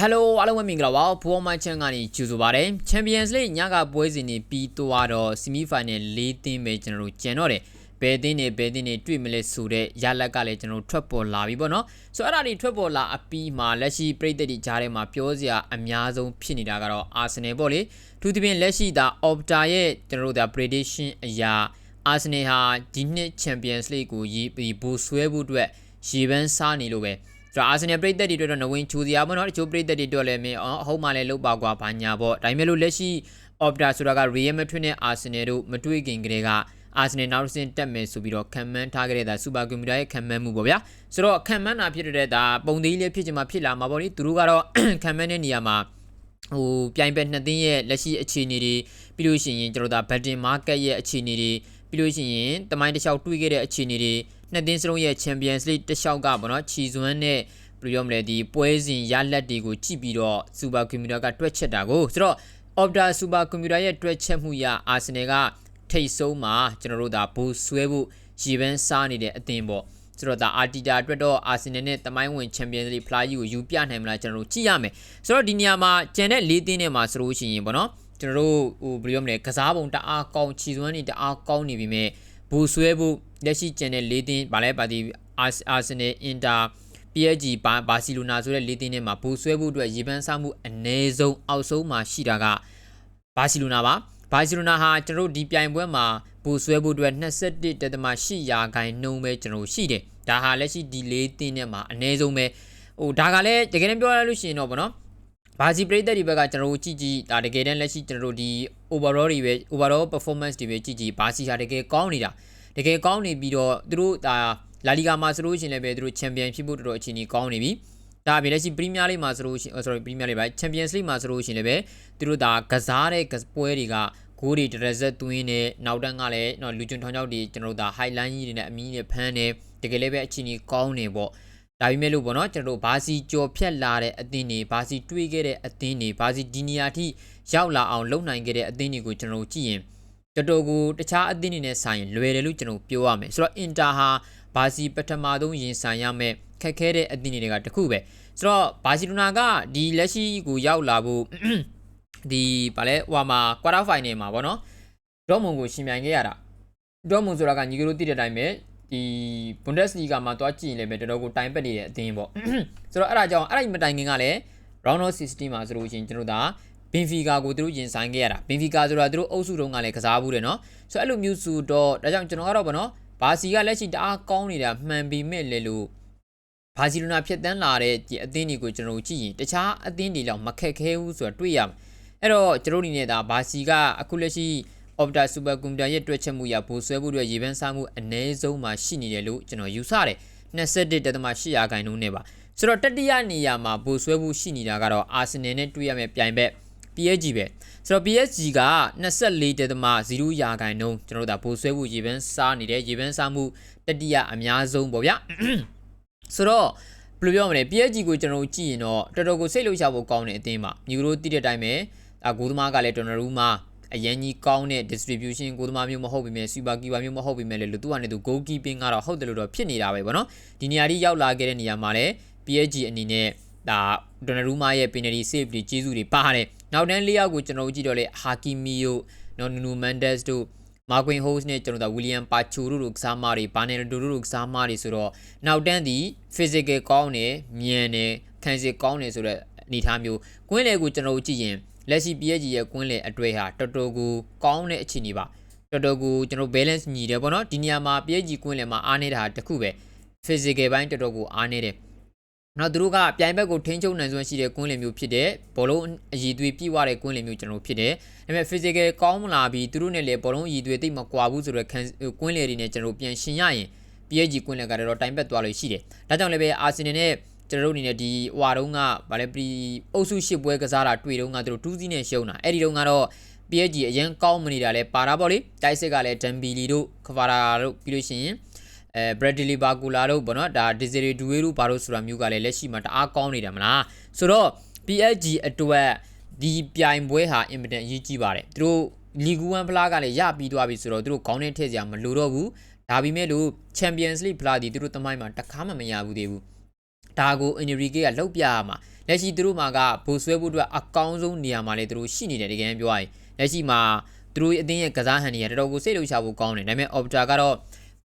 ဟယ်လိုအားလုံးပဲမင်္ဂလာပါဘူအောင်မချန်ကနေကြိုဆိုပါရစေ Champions League ညကပွဲစဉ်နေပြီးတော့တော့ semi final ၄သင်းပဲကျွန်တော်တို့ကျန်တော့တယ်ဘယ်သင်းနေဘယ်သင်းနေတွေ့မလဲဆိုတဲ့ရလက်ကလည်းကျွန်တော်တို့ထွက်ပေါ်လာပြီပေါ့နော်ဆိုတော့အဲ့ဒါတွေထွက်ပေါ်လာအပြီးမှာလက်ရှိပြည်သက်တွေကြားထဲမှာပြောစရာအများဆုံးဖြစ်နေတာကတော့ Arsenal ပေါ့လေသူတပင်လက်ရှိဒါ Opta ရဲ့ကျွန်တော်တို့ဒါ prediction အရာ Arsenal ဟာဒီနှစ် Champions League ကိုရေးပြီးဘူဆွဲဖို့အတွက်ရေပန်းစားနေလို့ပဲ ကျွန်တော်အာဆင်နယ်ပြည်သက်တွေအတွက်တော့နဝင်ချူစရာပေါ့နော်တချို့ပြည်သက်တွေအတွက်လည်းမင်းအဟုတ်မှလည်းလုတ်ပါကွာဘာညာပေါ့ဒါပေမဲ့လို့လက်ရှိ Opta ဆိုတာက Real Madrid နဲ့ Arsenal တို့မတွေ့ခင်ကတည်းကအာဆင်နယ်နောက်တစ်ဆင့်တက်မယ်ဆိုပြီးတော့ခံမှန်းထားကြတဲ့ဒါစူပါကွန်ပျူတာရဲ့ခံမှန်းမှုပေါ့ဗျာဆိုတော့ခံမှန်းတာဖြစ်တဲ့ဒါပုံသေးလေးဖြစ်ချင်မှဖြစ်လာမှာပေါ့လေသူတို့ကတော့ခံမှန်းတဲ့နေရာမှာဟိုပြိုင်ဘက်နှစ်သင်းရဲ့လက်ရှိအခြေအနေတွေပြီးလို့ရှိရင်ကျွန်တော်တို့ဒါ betting market ရဲ့အခြေအနေတွေပြီးလို့ရှိရင်တမိုင်းတစ်လျှောက်တွေးခဲ့တဲ့အခြေအနေတွေ နှစ်သင်းစလုံးရဲ့ Champions League တစ်လျှောက်ကပေါ့နော်ခြီစွမ်းနဲ့ဘယ်လိုပြောမလဲဒီပွဲစဉ်ရလက်တွေကိုကြည့်ပြီးတော့ Super Computer ကတွက်ချက်တာကိုဆိုတော့ Opta Super Computer ရဲ့တွက်ချက်မှုရ Arsenal ကထိတ်ဆုံးမှာကျွန်တော်တို့ဒါဘူဆွဲဖို့ရည်ပန်းစားနေတဲ့အသင်းပေါ့ဆိုတော့ဒါအာတီတာအတွက်တော့အာဆင်နယ်နဲ့တမိုင်းဝင် Champions League ဖလားကြီးကိုယူပြနိုင်မလားကျွန်တော်တို့ကြည့်ရမယ်ဆိုတော့ဒီနေရာမှာကျန်တဲ့၄သင်းနဲ့မှာဆိုလို့ရှိရင်ပေါ့နော်ကျွန်တော်တို့ဟိုဘယ်လိုပြောမလဲကစားပုံတအားကောင်းခြီစွမ်းနေတအားကောင်းနေပြီမဲ့ဘူဆွဲဖို့ လက်ရှိကျန်တဲ့၄သင်းဗာလဲပါတီအာဆင်နယ်အင်တာ PSG ဘာဘာစီလိုနာဆိုတဲ့၄သင်းနဲ့မှာဘူဆွဲဖို့အတွက်ရေပန်းစားမှုအနည်းဆုံးအောက်ဆုံးမှာရှိတာကဘာစီလိုနာပါဘာစီလိုနာဟာကျွန်တော်တို့ဒီပြိုင်ပွဲမှာဘူဆွဲဖို့အတွက်21.8ရာခိုင်နှုန်းပဲကျွန်တော်ရှိတယ်ဒါဟာလက်ရှိဒီ၄သင်းနဲ့မှာအနည်းဆုံးပဲဟိုဒါကလည်းတကယ်တမ်းပြောရလို့ရှိရင်တော့ဗောနော်ဘာစီပရိသတ်ဒီဘက်ကကျွန်တော်တို့ကြည့်ကြည့်ဒါတကယ်တမ်းလက်ရှိကျွန်တော်တို့ဒီ overall တွေပဲ overall performance တွေပဲကြည့်ကြည့်ဘာစီဟာတကယ်ကောင်းနေတာ တကယ်ကောင်းနေပြီးတော့သူတို့ဒါလာလီဂါမှာဆိုလို့ရှိရင်လည်းပဲသူတို့ချန်ပီယံဖြစ်ဖို့တော်တော်အခြေအနေကောင်းနေပြီဒါအပြင်လက်ရှိပရီးမီးယားလိမှာဆိုလို့ရှိရင် sorry ပရီးမီးယားလိပါချန်ပီယံစ်လိမှာဆိုလို့ရှိရင်လည်းပဲသူတို့ဒါကစားတဲ့ပွဲတွေကဂိုးတွေတရဇက်သွင်းနေနောက်တန်းကလည်းတော့လူကျွန်းထောင်းချောက်တွေကျွန်တော်တို့ဒါ highline ကြီးတွေနဲ့အမီးတွေဖမ်းနေတကယ်လည်းပဲအခြေအနေကောင်းနေပေါ့ဒါပေမဲ့လို့ပေါ့နော်ကျွန်တော်တို့ဘာစီကြော်ဖြတ်လာတဲ့အသင်းတွေဘာစီတွေးခဲ့တဲ့အသင်းတွေဘာစီဒီနီယာထိရောက်လာအောင်လုပ်နိုင်ခဲ့တဲ့အသင်းတွေကိုကျွန်တော်တို့ကြည့်ရင် တော်တော်ကိုတခြားအသင်းတွေနဲ့ဆိုင်လွယ်တယ်လို့ကျွန်တော်ပြောရမယ်ဆိုတော့အင်တာဟာဘာစီပထမဆုံးရင်ဆိုင်ရမယ်ခက်ခဲတဲ့အသင်းတွေကတခုပဲဆိုတော့ဘာစီလိုနာကဒီလက်ရှိကိုရောက်လာဖို့ဒီဗာလဲဟိုမှာ quarter final မှာဗောနော်ဒေါ်မွန်ကိုရှင်ပြိုင်ခဲ့ရတာဒေါ်မွန်ဆိုတာကညီကတို့သိတဲ့အတိုင်းပဲဒီ Bundesliga မှာတွားကြည့်ရင်လည်းပဲတော်တော်ကိုတိုင်ပက်နေတဲ့အသင်းပေါ့ဆိုတော့အဲ့ဒါကြောင့်အဲ့ဒီမတိုင်ခင်ကလည်း round of 16မှာဆိုလို့ရှိရင်ကျွန်တော်တို့ဒါ ဘင်ဖီကာကိုသူတို့ရင်ဆိုင်ခဲ့ရတာဘင်ဖီကာဆိုတာသူတို့အုပ်စုတုန်းကလည်းကစားဘူးတယ်နော်ဆိုတော့အဲ့လိုမျိုးဆိုတော့ဒါကြောင့်ကျွန်တော်ကတော့ဗောနော်ဘာစီကလက်ရှိတအားကောင်းနေတာမှန်ပေမဲ့လေလို့ဘာစီလိုနာဖြစ်တန်းလာတဲ့အသင်းတွေကိုကျွန်တော်ကြည့်ရင်တခြားအသင်းတွေလောက်မခက်ခဲဘူးဆိုတာတွေ့ရမှာအဲ့တော့ကျွန်တော်အနေနဲ့ဒါဘာစီကအခုလက်ရှိ Opta Super Computer ရဲ့တွက်ချက်မှုရဘိုးဆွဲဖို့အတွက်ရေပန်းစားမှုအ ਨੇ ဆုံးမှာရှိနေတယ်လို့ကျွန်တော်ယူဆတယ်21.8ရာခိုင်နှုန်းနဲ့ပါဆိုတော့တတိယနေရာမှာဘိုးဆွဲဖို့ရှိနေတာကတော့ Arsenal နဲ့တွေ့ရမယ့်ပြိုင်ဘက် PSG ပဲဆိုတော့ PSG က24.0ရာခိုင်နှုန်းကျွန်တော်တို့ဒါဘိုးဆွဲဖို့ရေပန်းစားနေတယ်ရေပန်းစားမှုတတိယအများဆုံးပေါ့ဗျာဆိုတော့ဘယ်လိုပြောမလဲ PSG ကိုကျွန်တော်တို့ကြည့်ရင်တော့တော်တော်ကိုစိတ်လှုပ်ရှားဖို့ကောင်းတဲ့အသင်းပါမြူရိုတိတဲ့အတိုင်းပဲဒါဂိုးသမားကလည်းတော်တော်ရူးမှာအရန်ကြီးကောင်းတဲ့ distribution ကိုသမားမျိုးမဟုတ်ပေမဲ့ super keeper မျိုးမဟုတ်ပေမဲ့လည်းလူသူကနေသူ goal keeping ကတော့ဟုတ်တယ်လို့တော့ဖြစ်နေတာပဲဗောနော်ဒီနေရာကြီးရောက်လာခဲ့တဲ့နေရာမှာလည်း PSG အနေနဲ့ ဒါဒနရူမာရဲ့ penalty save တွေကျေးဇူးတွေပါတယ်နောက်တန်းလေးယောက်ကိုကျွန်တော်တို့ကြည့်တော့လေဟာကီမီယိုနော်နူနူမန်ဒက်စ်တို့မာကွင်ဟိုးစ်နဲ့ကျွန်တော်တို့ဝီလီယံပါချူတို့တို့ကစားမတွေဘာနယ်ဒိုတို့တို့ကစားမတွေဆိုတော့နောက်တန်းဒီ physical ကောင်းတယ်မြန်တယ်ခံစစ်ကောင်းတယ်ဆိုတော့အနေထားမျိုးကွင်းလေကိုကျွန်တော်တို့ကြည့်ရင်လက်ရှိ PSG ရဲ့ကွင်းလေအတွေ့ဟာတော်တော်ကိုကောင်းတဲ့အခြေအနေပါတော်တော်ကိုကျွန်တော် balance ညီတယ်ပေါ့နော်ဒီနေရာမှာ PSG ကွင်းလေမှာအားနေတာတခုပဲ physical ဘိုင်းတော်တော်ကိုအားနေတယ် နောက်သူတို့ကပြိုင်ဘက်ကိုထိန်းချုပ်နိုင်စွမ်းရှိတဲ့ကွင်းလင်မျိုးဖြစ်တဲ့ဘောလုံးအည်သွေးပြည့်ဝတဲ့ကွင်းလင်မျိုးကျွန်တော်ဖြစ်တယ်။ဒါပေမဲ့ physical ကောင်းမလာပြီးသူတို့နဲ့လည်းဘောလုံးအည်သွေးတိတ်မကွာဘူးဆိုတော့ကွင်းလင်တွေနဲ့ကျွန်တော်ပြန်ရှင်ရရင် PSG ကွင်းလင်ကတော့တိုင်ပက်သွားလို့ရှိတယ်။ဒါကြောင့်လည်းပဲ Arsenal နဲ့ကျွန်တော်တို့အနေနဲ့ဒီဟွာတုန်းကဗာလဲပရီအုပ်စုရှစ်ပွဲကစားတာတွေ့တုန်းကသူတို့2စီးနဲ့ရှုံးတာအဲ့ဒီတုန်းကတော့ PSG အရင်ကောင်းမနေတာလဲပါတာပေါ့လေတိုက်စစ်ကလည်းဒမ်ဘီလီတို့ခဗာရာတို့ပြီးလို့ရှိရင် အဲဘရက်ဒလီဘာကူလာတို့ဗောနော်ဒါဒီဇီရီဒူဝေတို့ဘာလို့ဆိုတာမျိုးကလည်းလက်ရှိမှာတအားကောင်းနေတာမလားဆိုတော့ PSG အတွက်ဒီပြိုင်ပွဲဟာအင်မတန်အရေးကြီးပါတယ်သူတို့လီဂူ1ဖလားကလည်းရပြီးသွားပြီဆိုတော့သူတို့ခေါင်းထဲထည့်စရာမလိုတော့ဘူးဒါပေမဲ့လို့ Champions League ဖလားဒီသူတို့တမိုင်းမှာတခါမှမရဘူးသေးဘူးဒါကို Enrique ကလောက်ပြရမှာလက်ရှိသူတို့မှာကဘိုဆွဲဖို့အတွက်အကောင်းဆုံးနေရာမှာလေသူတို့ရှိနေတယ်တကယ်ပြောရရင်လက်ရှိမှာသူတို့ရဲ့အသင်းရဲ့ကစားဟန်တွေကတော်တော်ကိုစိတ်လှုပ်ရှားဖို့ကောင်းတယ်ဒါပေမဲ့ Opta ကတော့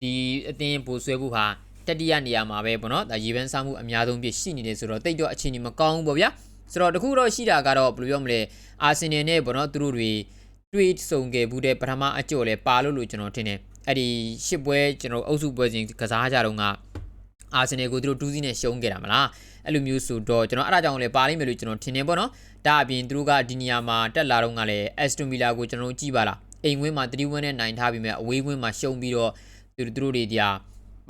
ဒီအသင်းဘိုဆွဲဖို့ဟာတတိယနေရာမှာပဲပေါ့နော်ဒါရေပန်းစားမှုအများဆုံးဖြစ်ရှိနေတယ်ဆိုတော့တိတ်တော့အခြေအနေမကောင်းဘူးပေါ့ဗျာဆိုတော့တခုတော့ရှိတာကတော့ဘယ်လိုပြောမလဲအာဆင်နယ်နဲ့ပေါ့နော်သူတို့တွေတွေ့ဆုံခဲ့ဘူးတဲ့ပထမအကြော်လဲပါလို့လို့ကျွန်တော်ထင်တယ်အဲ့ဒီရှစ်ပွဲကျွန်တော်အုပ်စုပွဲစဉ်ကစားကြတော့ကအာဆင်နယ်ကိုသူတို့2စီးနဲ့ရှုံးခဲ့တာမလားအဲ့လိုမျိုးဆိုတော့ကျွန်တော်အဲ့ဒါကြောင့်လည်းပါလိမ့်မယ်လို့ကျွန်တော်ထင်နေပေါ့နော်ဒါအပြင်သူတို့ကဒီနေရာမှာတက်လာတော့ကလည်း Aston Villa ကိုကျွန်တော်ကြည့်ပါလားအိမ်ဝင်းမှာ3-1နဲ့နိုင်ထားပြီးမြဲအဝေးဝင်းမှာရှုံးပြီးတော့ သူတို့သူတို့တွေတရား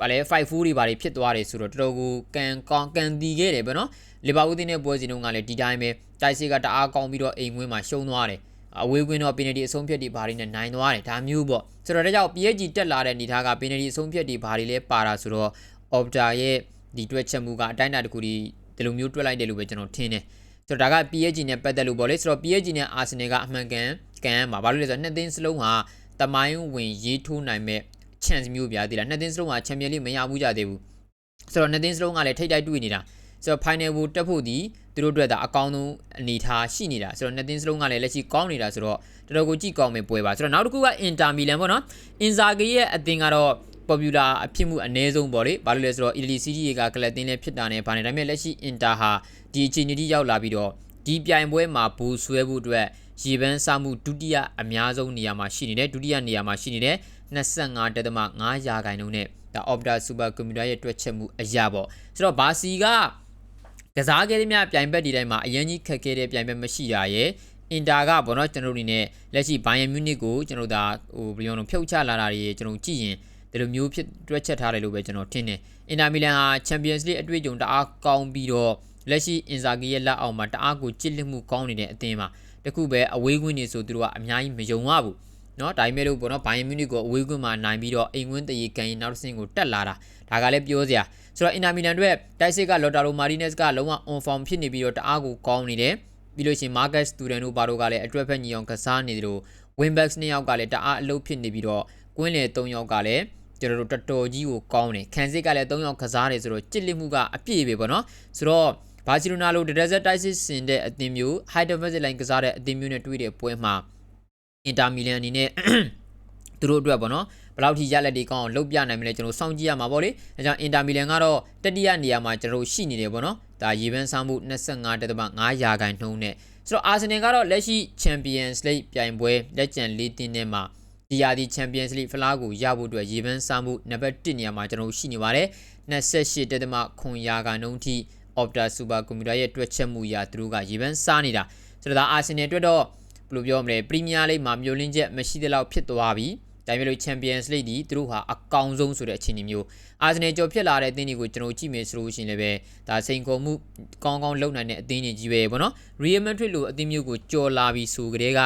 ဗာလဲ5-4တွေဗာတွေဖြစ်သွားတယ်ဆိုတော့တော်တော်ကိုကန်ကောင်းကန်တီခဲ့တယ်ပေါ့နော်လီဗာပူးတင်းတဲ့ပွဲစဉ်တုန်းကလည်းဒီတိုင်းပဲတိုက်စစ်ကတအားကောင်းပြီးတော့အိမ်ဝင်းမှာရှုံးသွားတယ်အဝေးကွင်းတော့ပင်နယ်တီအဆုံးဖြတ်တွေဘာတွေနဲ့နိုင်သွားတယ်ဒါမျိုးပေါ့ဆိုတော့ဒါကြောင့် PSG တက်လာတဲ့အနေထားကပင်နယ်တီအဆုံးဖြတ်တွေဘာတွေလဲပါတာဆိုတော့ Opta ရဲ့ဒီတွက်ချက်မှုကအတိုင်းအတာတစ်ခုဒီဒီလိုမျိုးတွက်လိုက်တယ်လို့ပဲကျွန်တော်ထင်တယ်ဆိုတော့ဒါက PSG နဲ့ပတ်သက်လို့ပေါ့လေဆိုတော့ PSG နဲ့ Arsenal ကအမှန်ကန်ကန်မှာဘာလို့လဲဆိုတော့နှစ်သင်းစလုံးဟာတမိုင်းဝင်ရေးထိုးနိုင်မဲ့ chance မျိုးပြသေးလားနှစ်သင်းစလုံးက Champion League မရဘူးကြသေးဘူးဆိုတော့နှစ်သင်းစလုံးကလည်းထိတ်တိုက်တွေ့နေတာဆိုတော့ final ကိုတက်ဖို့ဒီသူတို့အတွက်ဒါအကောင်းဆုံးအနေထားရှိနေတာဆိုတော့နှစ်သင်းစလုံးကလည်းလက်ရှိကောင်းနေတာဆိုတော့တော်တော်ကိုကြည့်ကောင်းမယ်ပွဲပါဆိုတော့နောက်တစ်ခုက Inter Milan ပေါ့နော် Inzaghi ရဲ့အသင်းကတော့ popular အဖြစ်မှုအနည်းဆုံးပေါ့လေဘာလို့လဲဆိုတော့ Italy Serie A ကကလပ်တင်းလည်းဖြစ်တာနဲ့ဗာနေဒါပေမဲ့လက်ရှိ Inter ဟာဒီအခြေအနေထိရောက်လာပြီးတော့ဒီပြိုင်ပွဲမှာဘူဆွဲဖို့အတွက် ရေပန်းစားမှုဒုတိယအများဆုံးနေရာမှာရှိနေတယ်ဒုတိယနေရာမှာရှိနေတယ်25.5ရာခိုင်နှုန်းနဲ့ဒါ Opta Super Computer ရဲ့တွက်ချက်မှုအရာပေါ့ဆိုတော့ဘာစီကကစားခဲ့တဲ့မြပြိုင်ဘက်ဒီတိုင်းမှာအရင်ကြီးခက်ခဲတဲ့ပြိုင်ဘက်မရှိတာရဲ့အင်တာကဘောနော်ကျွန်တော်တို့အနေနဲ့လက်ရှိဘိုင်ယန်မြူးနစ်ကိုကျွန်တော်ဒါဟိုဘယ်လိုလဲဖြုတ်ချလာတာတွေကျွန်တော်ကြည့်ရင်ဒီလိုမျိုးဖြစ်တွက်ချက်ထားတယ်လို့ပဲကျွန်တော်ထင်တယ်အင်တာမီလန်ဟာချန်ပီယံစ်လိအတွေ့အကြုံတအားကောင်းပြီးတော့လက်ရှိအင်ဇာဂီရဲ့လက်အောက်မှာတအားကိုကြစ်လက်မှုကောင်းနေတဲ့အသင်းမှာ တခုပဲအဝေးကွင်းနေဆိုသူတို့ကအများကြီးမယုံရဘူးနော်ဒါပေမဲ့လို့ပေါ့နော်ဘိုင်မြူနစ်ကိုအဝေးကွင်းမှာနိုင်ပြီးတော့အိမ်ကွင်းတရေကန်ရင်နောက်တစ်ဆင့်ကိုတက်လာတာဒါကလည်းပြောစရာဆိုတော့အင်နာမီလန်တို့တိုက်စစ်ကလော်တာရိုမာတီနက်စ်ကလုံးဝ on form ဖြစ်နေပြီးတော့တအားကိုကောင်းနေတယ်ပြီးလို့ရှိရင် Marcus Student တို့ဘာတို့ကလည်းအတွက်ဖက်ညီအောင်ကစားနေတယ်လို့ Winbacks နှစ်ယောက်ကလည်းတအားအလုပ်ဖြစ်နေပြီးတော့ကွင်းလေ၃ယောက်ကလည်းကျွန်တော်တို့တော်တော်ကြီးကိုကောင်းတယ်ခန်စစ်ကလည်း၃ယောက်ကစားတယ်ဆိုတော့ကြစ်လစ်မှုကအပြည့်ပဲပေါ့နော်ဆိုတော့ ဘာစီလိုနာလို Desert Tysis ဆင်တဲ့အသင်းမျိုး High Defensive Line ကစားတဲ့အသင်းမျိုးနဲ့တွေ့တဲ့ပွဲမှာအင်တာမီလန်အနေနဲ့သူတို့အတွက်ပေါ့နော်ဘယ်လောက်ထိရလက်တွေကောင်းအောင်လုပ်ပြနိုင်မလဲကျွန်တော်စောင့်ကြည့်ရမှာပေါ့လေအဲကြောင့်အင်တာမီလန်ကတော့တတိယနေရာမှာကျွန်တော်ရှိနေတယ်ပေါ့နော်ဒါရေပန်းစားမှု25.5ရာခိုင်နှုန်းနဲ့ဆိုတော့အာဆင်နယ်ကတော့လက်ရှိ Champions League ပြိုင်ပွဲလက်ကျန်၄တင်းထဲမှာဒီယာဒီ Champions League ဖလားကိုရဖို့အတွက်ရေပန်းစားမှုနံပါတ်1နေရာမှာကျွန်တော်ရှိနေပါတယ်28.9ရာခိုင်နှုန်းထိ Opta Super Computer ရဲ့တွက်ချက်မှုအရသူတို့ကရေပန်းစားနေတာဆိုတော့ဒါအာဆင်နယ်အတွက်တော့ဘယ်လိုပြောမလဲပရီးမီးယားလိမှာမျိုးလင်းချက်မရှိတဲ့လောက်ဖြစ်သွားပြီဒါပေမဲ့လို့ Champions League ဒီသူတို့ဟာအကောင်ဆုံးဆိုတဲ့အခြေအနေမျိုးအာဆင်နယ်ကြော်ဖြစ်လာတဲ့အသင်းတွေကိုကျွန်တော်ကြည့်မယ်ဆိုလို့ရှိရင်လည်းပဲဒါစိန်ခေါ်မှုကောင်းကောင်းလုပ်နိုင်တဲ့အသင်းတွေကြီးပဲပေါ့နော် Real Madrid လိုအသင်းမျိုးကိုကြော်လာပြီးဆိုကြတဲ့က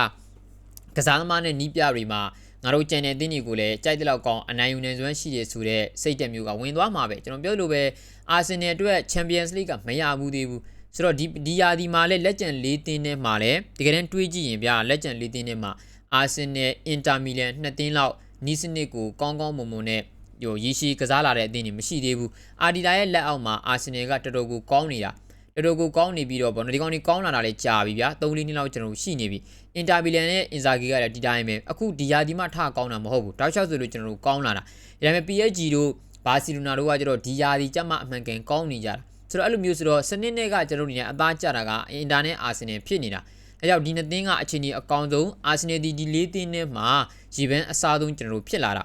ကစားသမားနဲ့နီးပြတွေမှာ ငါတို့ကြံတဲ့အသင်းတွေကိုလည်းကြိုက်တဲ့လောက်ကောင်းအနိုင်ယူနိုင်စွမ်းရှိတယ်ဆိုတဲ့စိတ်တက်မျိုးကဝင်သွားမှာပဲကျွန်တော်ပြောလို့ပဲအာဆင်နယ်အတွက် Champions League ကမရဘူးသေးဘူးဆိုတော့ဒီဒီယာဒီမှာလည်းလက်ကျန်၄သင်းထဲမှာလည်းတကယ်တမ်းတွေးကြည့်ရင်ဗျာလက်ကျန်၄သင်းထဲမှာအာဆင်နယ်အင်တာမီလန်နှစ်သင်းလောက်နီးစနစ်ကိုကောင်းကောင်းမွန်မွန်နဲ့ဟိုရရှိကစားလာတဲ့အသင်းတွေမရှိသေးဘူးအာဒီတာရဲ့လက်အောက်မှာအာဆင်နယ်ကတော်တော်ကိုကောင်းနေတာ တော်တော်ကိုကောင်းနေပြီးတော့ဗောနော်ဒီကောင်ကြီးကောင်းလာတာလည်းကြာပြီဗျာ3-4နှစ်လောက်ကျွန်တော်ရှိနေပြီအင်တာမီလန်နဲ့အင်ဇာဂီကလည်းဒီတိုင်းပဲအခုဒီယာဒီမှထကောင်းတာမဟုတ်ဘူးတောက်လျှောက်ဆိုလို့ကျွန်တော်တို့ကောင်းလာတာဒါပေမဲ့ PSG တို့ဘာစီလိုနာတို့ကကျတော့ဒီယာဒီကြမှာအမှန်ကန်ကောင်းနေကြတာဆိုတော့အဲ့လိုမျိုးဆိုတော့စနစ်နဲ့ကကျွန်တော်တို့နေအသားကျတာကအင်တာနဲ့အာဆင်နယ်ဖြစ်နေတာအဲကြောင့်ဒီနှစ်သင်းကအချိန်ကြီးအကောင်းဆုံးအာဆင်နယ်ဒီဒီလေးသင်းနဲ့မှာရီဘန်အစားဆုံးကျွန်တော်တို့ဖြစ်လာတာ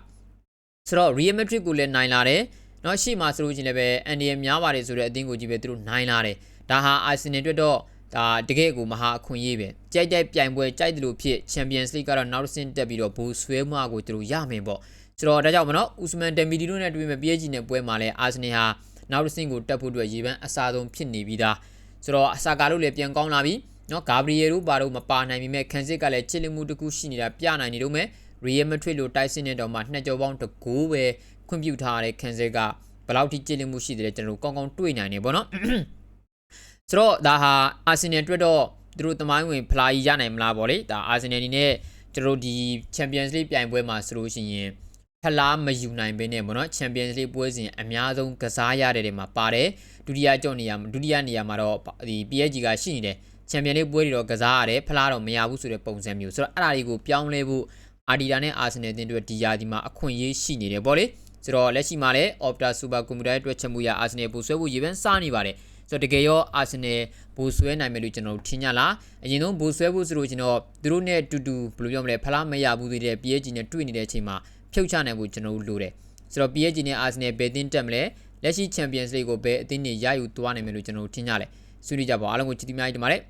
ဆိုတော့ Real Madrid ကိုလည်းနိုင်လာတယ်เนาะရှေ့မှာဆိုလို့ချင်းလည်းပဲအန်ဒီယများပါတယ်ဆိုတဲ့အသင်းကိုကြီးပဲသူတို့နိုင်လာတယ် ဒါဟာအာဆင်နယ်အတွက်တော့ဒါတကယ်ကိုမဟာအခွင့်အရေးပဲကြိုက်တဲ့ပြိုင်ပွဲကြိုက်တယ်လို့ဖြစ် Champions League ကတော့နောက်တစ်ဆင့်တက်ပြီးတော့ဘူဆွဲမှုအကိုသူတို့ရမယ်ပေါ့ဆိုတော့ဒါကြောင့်မနော်ဥစမန်ဒမီဒီတို့နဲ့တွေ့မဲ့ PSG နဲ့ပွဲမှာလဲအာဆင်နယ်ဟာနောက်တစ်ဆင့်ကိုတက်ဖို့အတွက်ရေပန်းအစားဆုံးဖြစ်နေပြီးသားဆိုတော့အစာကာလို့လည်းပြန်ကောင်းလာပြီနော်ဂါဘရီယယ်တို့ဘာတို့မပါနိုင်ပေမဲ့ခန်စစ်ကလည်းချစ်လမှုတစ်ခုရှိနေတာပြနိုင်နေတော့မယ်ရီယယ်မက်ဒရစ်လိုတိုက်စစ်နေတော့မှနှစ်ကြော်ပေါင်းတကူပဲခွင့်ပြုထားတဲ့ခန်စစ်ကဘယ်လောက်ထိချစ်လမှုရှိတယ်လဲကျွန်တော်တို့ကောင်းကောင်းတွေ့နိုင်နေပေါ့နော် ဆိုတော့ဒါဟာအာဆင်နယ်အတွက်တော့သူတို့တမိုင်းဝင်ဖလာကြီးရနိုင်မလားပေါ့လေဒါအာဆင်နယ်အနေနဲ့ကျွန်တော်တို့ဒီ Champions League ပြိုင်ပွဲမှာဆိုလို့ရှိရင်ဖလားမယူနိုင်ဘဲနဲ့ပေါ့နော် Champions League ပွဲစဉ်အများဆုံးကစားရတဲ့တွေမှာပါတယ်ဒုတိယကြော့နေရာဒုတိယနေရာမှာတော့ဒီ PSG ကရှိနေတယ် Champions League ပွဲတွေတော့ကစားရတယ်ဖလားတော့မရဘူးဆိုတဲ့ပုံစံမျိုးဆိုတော့အဲ့ဒါတွေကိုပြောင်းလဲဖို့အာဒီတာနဲ့အာဆင်နယ်တင်တို့ဒီယာဒီမှာအခွင့်အရေးရှိနေတယ်ပေါ့လေ ဆိုတော့လက်ရှိမှာလည်း Opta Super Computer အတွက်ချက်မှုရအာဆင်နယ်ပူဆွဲဖို့ရေပန်းစားနေပါတယ်ဆိုတော့တကယ်ရောအာဆင်နယ်ဘူဆွဲနိုင်မယ်လို့ကျွန်တော်တို့ထင်ကြလားအရင်ဆုံးဘူဆွဲဖို့ဆိုလို့ကျွန်တော်သူတို့နဲ့တူတူဘယ်လိုပြောမလဲဖလားမရဘူးသေးတဲ့ PSG နဲ့တွေ့နေတဲ့အချိန်မှာဖြုတ်ချနိုင်ဖို့ကျွန်တော်တို့လိုတယ်ဆိုတော့ PSG နဲ့ Arsenal ဘယ်တင်းတက်မလဲလက်ရှိ Champions League ကိုဘယ်အသင်းတွေရယူသွားနိုင်မယ်လို့ကျွန်တော်တို့ထင်ကြလဲဆွေးနွေးကြပါအားလုံးကိုချစ်တီးများကြီးတင်ပါတယ်